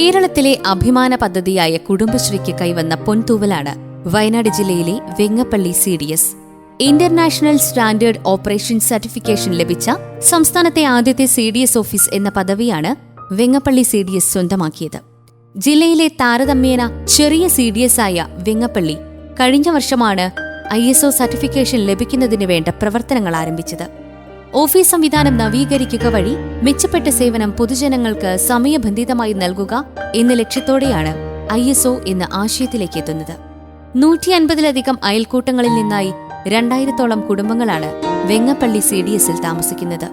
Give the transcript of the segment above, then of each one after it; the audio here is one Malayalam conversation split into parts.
കേരളത്തിലെ അഭിമാന പദ്ധതിയായ കുടുംബശ്രീക്ക് കൈവന്ന പൊൻതൂവലാണ് വയനാട് ജില്ലയിലെ Vengappally C D S. International standard operation certification ലഭിച്ച സംസ്ഥാനത്തെ ആദ്യത്തെ സി ഡി എസ് ഓഫീസ് എന്ന പദവിയാണ് വെങ്ങപ്പള്ളി സി ഡി എസ് സ്വന്തമാക്കിയത്. ജില്ലയിലെ താരതമ്യേന ചെറിയ സി ഡി എസ് ആയ വെങ്ങപ്പള്ളി കഴിഞ്ഞ വർഷമാണ് ഐ എസ് ഒ സർട്ടിഫിക്കേഷൻ ലഭിക്കുന്നതിന് വേണ്ട പ്രവർത്തനങ്ങൾ ആരംഭിച്ചത്. ഓഫീസ് സംവിധാനം നവീകരിക്കുക വഴി മെച്ചപ്പെട്ട സേവനം പൊതുജനങ്ങൾക്ക് സമയബന്ധിതമായി നൽകുക എന്ന ലക്ഷ്യത്തോടെയാണ് ഐ എസ് ഒ എന്ന ആശയത്തിലേക്ക് എത്തുന്നത്. നൂറ്റി അൻപതിലധികം അയൽക്കൂട്ടങ്ങളിൽ നിന്നായി രണ്ടായിരത്തോളം കുടുംബങ്ങളാണ് വെങ്ങപ്പള്ളി സി ഡി എസിൽ താമസിക്കുന്നത്.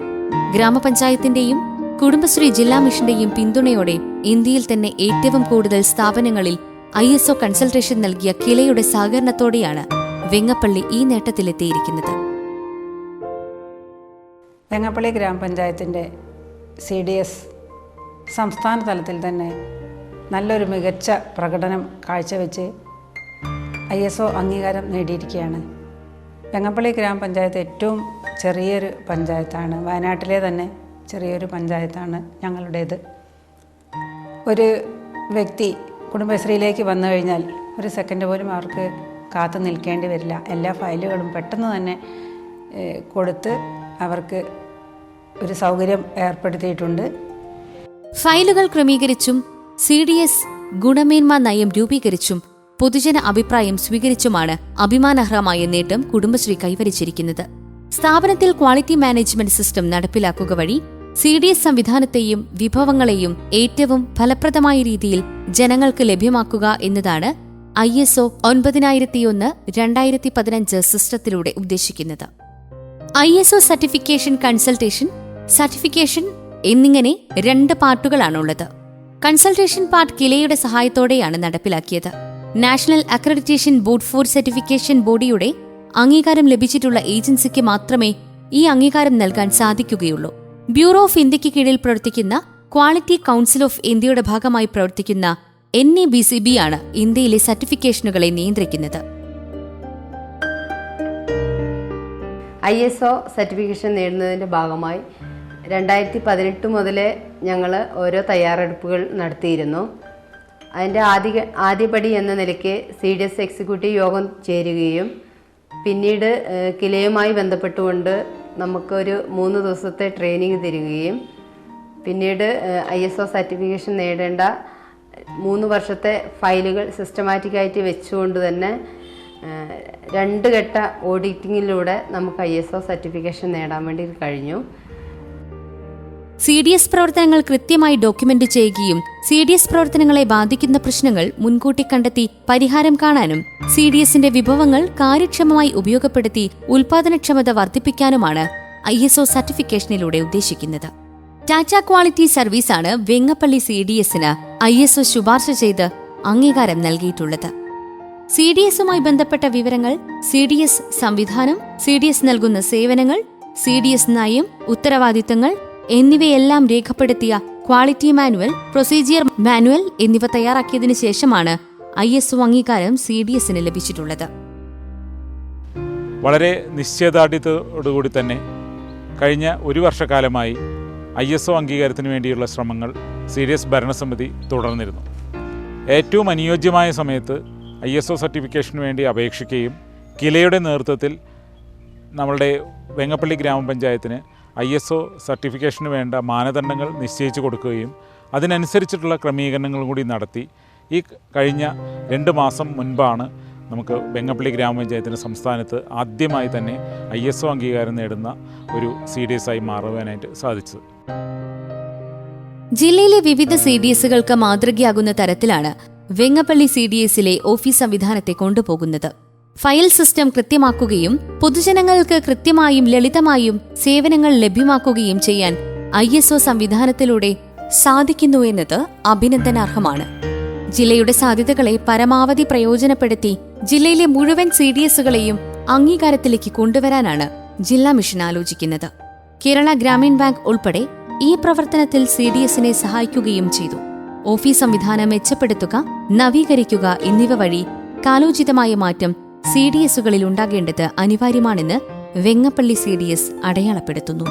ഗ്രാമപഞ്ചായത്തിന്റെയും കുടുംബശ്രീ ജില്ലാ മിഷന്റെയും പിന്തുണയോടെ ഇന്ത്യയിൽ തന്നെ ഏറ്റവും കൂടുതൽ സ്ഥാപനങ്ങളിൽ ഐ എസ് ഒ കൺസൾട്ടേഷൻ നൽകിയ കിലയുടെ സഹകരണത്തോടെയാണ് വെങ്ങപ്പള്ളി ഈ നേട്ടത്തിലെത്തിയിരിക്കുന്നത്. വെങ്ങപ്പള്ളി ഗ്രാമപഞ്ചായത്തിന്റെ സി ഡി എസ് സംസ്ഥാന തലത്തിൽ തന്നെ നല്ലൊരു മികച്ച പ്രകടനം കാഴ്ചവെച്ച് ഐ എസ് ഒ അംഗീകാരം നേടിയിരിക്കുകയാണ്. വെങ്ങപ്പള്ളി ഗ്രാമപഞ്ചായത്ത് ഏറ്റവും ചെറിയൊരു പഞ്ചായത്താണ്. വയനാട്ടിലെ തന്നെ ചെറിയൊരു പഞ്ചായത്താണ് ഞങ്ങളുടേത്. ഒരു വ്യക്തി കുടുംബശ്രീയിലേക്ക് വന്നു കഴിഞ്ഞാൽ ഒരു സെക്കൻഡ് പോലും അവർക്ക് കാത്തു നിൽക്കേണ്ടി വരില്ല. എല്ലാ ഫയലുകളും പെട്ടെന്ന് തന്നെ കൊടുത്ത് അവർക്ക് ഒരു സൗകര്യം ഏർപ്പെടുത്തിയിട്ടുണ്ട്. ഫയലുകൾ ക്രമീകരിച്ചും സി ഡി എസ് ഗുണമേന്മ നയം രൂപീകരിച്ചും പൊതുജന അഭിപ്രായം സ്വീകരിച്ചുമാണ് അഭിമാനാർഹമായ നേട്ടം കുടുംബശ്രീ കൈവരിച്ചിരിക്കുന്നത്. സ്ഥാപനത്തിൽ ക്വാളിറ്റി മാനേജ്മെന്റ് സിസ്റ്റം നടപ്പിലാക്കുക വഴി സി ഡി എസ് സംവിധാനത്തെയും വിഭവങ്ങളെയും ഏറ്റവും ഫലപ്രദമായ രീതിയിൽ ജനങ്ങൾക്ക് ലഭ്യമാക്കുക എന്നതാണ് ഐ എസ് ഒ ഒൻപതിനായിരത്തിയൊന്ന് രണ്ടായിരത്തി പതിനഞ്ച് സിസ്റ്റത്തിലൂടെ ഉദ്ദേശിക്കുന്നത്. I S O certification consultation certification എന്നിങ്ങനെ രണ്ട് പാർട്ടുകളാണുള്ളത്. കൺസൾട്ടേഷൻ പാർട്ട് കിലയുടെ സഹായത്തോടെയാണ് നടപ്പിലാക്കിയത്. National accreditation board for certification ബോഡിയുടെ അംഗീകാരം ലഭിച്ചിട്ടുള്ള ഏജൻസിക്ക് മാത്രമേ ഈ അംഗീകാരം നൽകാൻ സാധിക്കുകയുള്ളൂ. ബ്യൂറോ ഓഫ് ഇന്ത്യയ്ക്ക് കീഴിൽ പ്രവർത്തിക്കുന്ന ക്വാളിറ്റി കൗൺസിൽ ഓഫ് ഇന്ത്യയുടെ ഭാഗമായി പ്രവർത്തിക്കുന്ന N A B C B ആണ് ഇന്ത്യയിലെ സർട്ടിഫിക്കേഷനുകളെ നിയന്ത്രിക്കുന്നത്. ഐ എസ് ഒ സർട്ടിഫിക്കേഷൻ നേടുന്നതിന്റെ ഭാഗമായി രണ്ടായിരത്തി പതിനെട്ട് മുതലേ ഞങ്ങൾ ഓരോ തയ്യാറെടുപ്പുകൾ നടത്തിയിരുന്നു. അതിന്റെ ആദ്യ ആദ്യപടി എന്ന നിലയ്ക്ക് സി ഡി എസ് എക്സിക്യൂട്ടീവ് യോഗം ചേരുകയും പിന്നീട് കിലയുമായി ബന്ധപ്പെട്ടുകൊണ്ട് നമുക്കൊരു മൂന്ന് ദിവസത്തെ ട്രെയിനിങ് തരികയും പിന്നീട് ഐ എസ് ഒ സർട്ടിഫിക്കേഷൻ നേടേണ്ട മൂന്ന് വർഷത്തെ ഫയലുകൾ സിസ്റ്റമാറ്റിക്കായിട്ട് വെച്ചുകൊണ്ട് തന്നെ രണ്ട് ഘട്ട ഓഡിറ്റിങ്ങിലൂടെ നമുക്ക് ഐ എസ് ഒ സർട്ടിഫിക്കേഷൻ നേടാൻ വേണ്ടി കഴിഞ്ഞു. സി ഡി എസ് പ്രവർത്തനങ്ങൾ കൃത്യമായി ഡോക്യുമെന്റ് ചെയ്യുകയും സി ഡി എസ് പ്രവർത്തനങ്ങളെ ബാധിക്കുന്ന പ്രശ്നങ്ങൾ മുൻകൂട്ടി കണ്ടെത്തി പരിഹാരം കാണാനും സി ഡി എസിന്റെ വിഭവങ്ങൾ കാര്യക്ഷമമായി ഉപയോഗപ്പെടുത്തി ഉൽപാദനക്ഷമത വർദ്ധിപ്പിക്കാനുമാണ് ഐ എസ് ഒ സർട്ടിഫിക്കേഷനിലൂടെ ഉദ്ദേശിക്കുന്നത്. ടാറ്റ ക്വാളിറ്റി സർവീസാണ് വെങ്ങപ്പള്ളി സി ഡി എസിന് ഐ എസ് ഒ ശുപാർശ ചെയ്ത് അംഗീകാരം നൽകിയിട്ടുള്ളത്. സി ഡി എസുമായി ബന്ധപ്പെട്ട വിവരങ്ങൾ സി ഡി എസ് സംവിധാനം സി ഡി എസ് നൽകുന്ന സേവനങ്ങൾ സി ഡി എസ് നയം ഉത്തരവാദിത്തങ്ങൾ എന്നിവയെല്ലാം രേഖപ്പെടുത്തിയ ക്വാളിറ്റി മാനുവൽ പ്രൊസീജിയർ മാനുവൽ എന്നിവ തയ്യാറാക്കിയതിനു ശേഷമാണ് ഐ എസ് അംഗീകാരം സി ഡി എസിന് ലഭിച്ചിട്ടുള്ളത്. വളരെ നിശ്ചയദാർഢ്യത്തോടുകൂടി തന്നെ കഴിഞ്ഞ ഒരു വർഷക്കാലമായി ഐ എസ് ഒ അംഗീകാരത്തിന് വേണ്ടിയുള്ള ശ്രമങ്ങൾ സി ഡി എസ് ഭരണസമിതി തുടർന്നിരുന്നു. ഏറ്റവും അനുയോജ്യമായ സമയത്ത് ഐ എസ് ഒ സർട്ടിഫിക്കേഷന് വേണ്ടി അപേക്ഷിക്കുകയും കിലയുടെ നേതൃത്വത്തിൽ നമ്മളുടെ വെങ്ങപ്പള്ളി ഗ്രാമപഞ്ചായത്തിന് ഐ എസ് ഒ സർട്ടിഫിക്കേഷന് വേണ്ട മാനദണ്ഡങ്ങൾ നിശ്ചയിച്ചു കൊടുക്കുകയും അതിനനുസരിച്ചിട്ടുള്ള ക്രമീകരണങ്ങൾ കൂടി നടത്തി. ഈ കഴിഞ്ഞ രണ്ട് മാസം മുൻപാണ് നമുക്ക് വെങ്ങപ്പള്ളി ഗ്രാമപഞ്ചായത്തിന്റെ സംസ്ഥാനത്ത് ആദ്യമായി തന്നെ ഐ എസ് ഒ അംഗീകാരം നേടുന്ന ഒരു സി ഡി എസ് ആയി മാറുവാനായിട്ട് സാധിച്ചത്. ജില്ലയിലെ വിവിധ സി ഡി എസുകൾക്ക് മാതൃകയാകുന്ന തരത്തിലാണ് വെങ്ങപ്പള്ളി സി ഡി എസിലെ ഓഫീസ് സംവിധാനത്തെ കൊണ്ടുപോകുന്നത്. ഫയൽ സിസ്റ്റം കൃത്യമാക്കുകയും പൊതുജനങ്ങൾക്ക് കൃത്യമായും ലളിതമായും സേവനങ്ങൾ ലഭ്യമാക്കുകയും ചെയ്യാൻ ഐ എസ് ഒ സംവിധാനത്തിലൂടെ സാധിക്കുന്നു എന്നത് അഭിനന്ദനാർഹമാണ്. ജില്ലയുടെ സാധ്യതകളെ പരമാവധി പ്രയോജനപ്പെടുത്തി ജില്ലയിലെ മുഴുവൻ സി ഡി എസുകളെയും അംഗീകാരത്തിലേക്ക് കൊണ്ടുവരാനാണ് ജില്ലാ മിഷൻ ആലോചിക്കുന്നത്. കേരള ഗ്രാമീൺ ബാങ്ക് ഉൾപ്പെടെ ഈ പ്രവർത്തനത്തിൽ സി ഡി എസിനെ സഹായിക്കുകയും ചെയ്തു. ഓഫീസ് സംവിധാനം മെച്ചപ്പെടുത്തുക നവീകരിക്കുക എന്നിവ വഴി കാലോചിതമായ മാറ്റം സി ഡി എസുകളിൽ ഉണ്ടാകേണ്ടത് അനിവാര്യമാണെന്ന് വെങ്ങപ്പള്ളി സി ഡി എസ് അടയാളപ്പെടുത്തുന്നു.